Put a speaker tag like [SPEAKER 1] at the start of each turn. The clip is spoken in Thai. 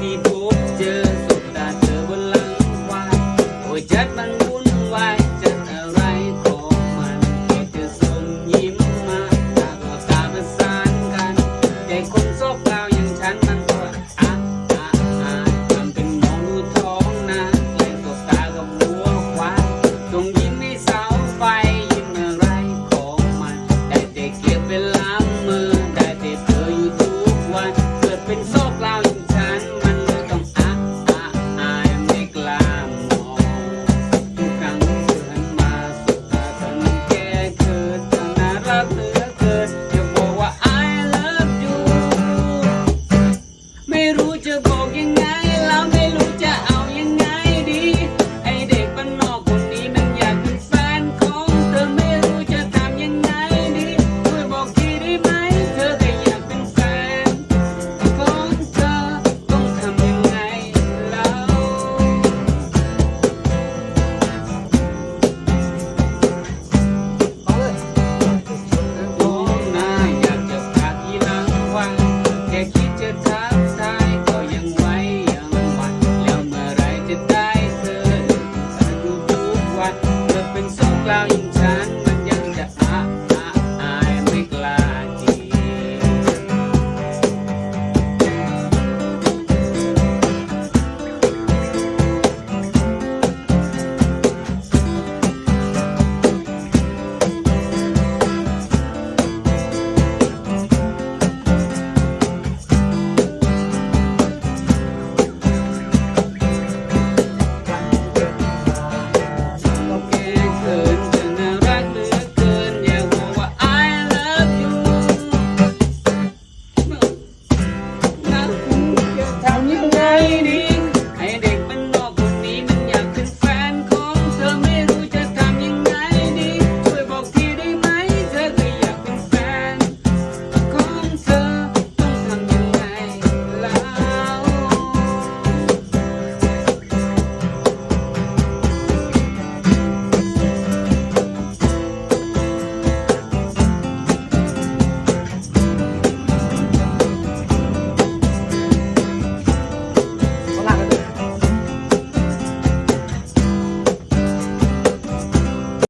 [SPEAKER 1] ที่พบเจอสุบตาเธอบนหลังควายโอ้ยจัดมันวุ่นวายจัดอะไรของมันแค่เธอส่งยิ้มมาแต่ก็ตาประสานกันใจคน